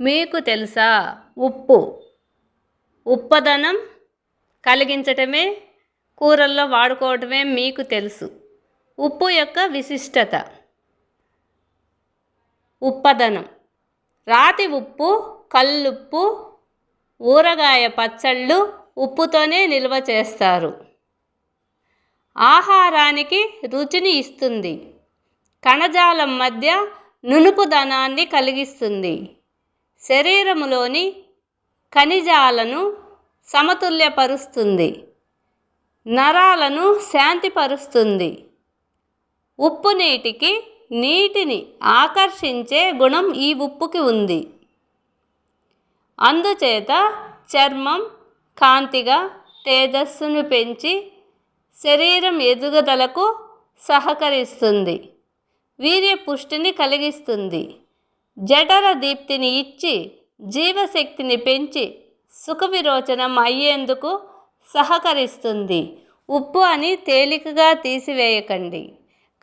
మీకు తెలుసా? ఉప్పు. ఉప్పదనం కలిగించటమే కూరల్లో వాడుకోవటమే మీకు తెలుసు. ఉప్పు యొక్క విశిష్టత. ఉప్పదనం. రాతి ఉప్పు కల్లుప్పు ఊరగాయ పచ్చళ్ళు ఉప్పుతోనే నిల్వ చేస్తారు. ఆహారానికి రుచిని ఇస్తుంది. కణజాలం మధ్య నునుపుదనాన్ని కలిగిస్తుంది. శరీరములోని ఖనిజాలను సమతుల్యపరుస్తుంది. నరాలను శాంతిపరుస్తుంది. ఉప్పు నీటికి నీటిని ఆకర్షించే గుణం ఈ ఉప్పుకి ఉంది. అందుచేత చర్మం కాంతిగా తేజస్సును పెంచి శరీరం ఎదుగుదలకు సహకరిస్తుంది. వీర్య పుష్టిని కలిగిస్తుంది. జఠర దీప్తిని ఇచ్చి జీవశక్తిని పెంచి సుఖ విరోచనం అయ్యేందుకు సహకరిస్తుంది. ఉప్పు అని తేలికగా తీసివేయకండి.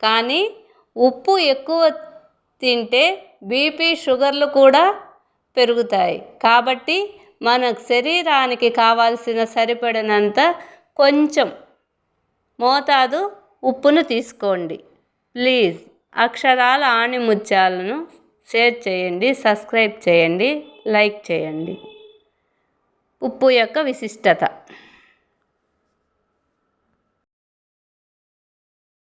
కానీ ఉప్పు ఎక్కువ తింటే బీపీ షుగర్లు కూడా పెరుగుతాయి. కాబట్టి మన శరీరానికి కావాల్సిన సరిపడినంత కొంచెం మోతాదు ఉప్పును తీసుకోండి. ప్లీజ్. అక్షరాల ఆణిముత్యాలను షేర్ చేయండి సబ్స్క్రైబ్ చేయండి లైక్ చేయండి. ఉప్పు యొక్క విశిష్టత.